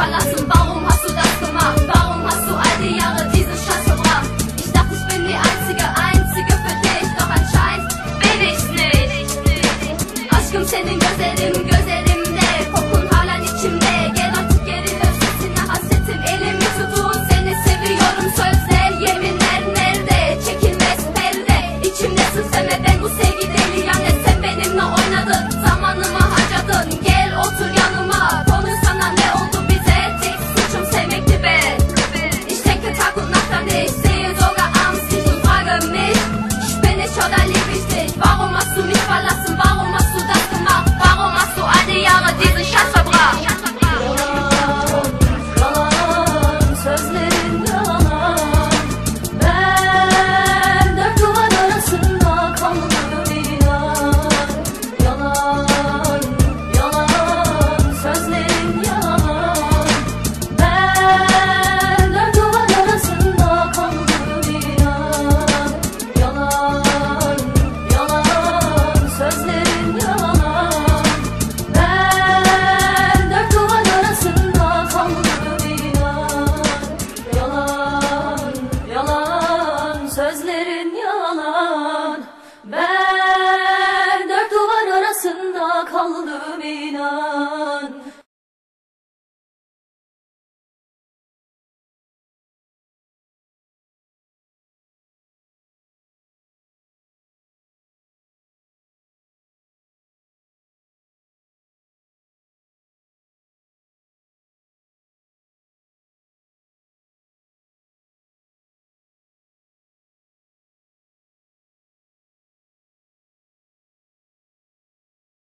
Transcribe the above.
verlassen? Warum hast du das gemacht? Warum hast du all die Jahre die Shut Shots Sözlerin yalan. Ben dört duvar arasında kaldım inan.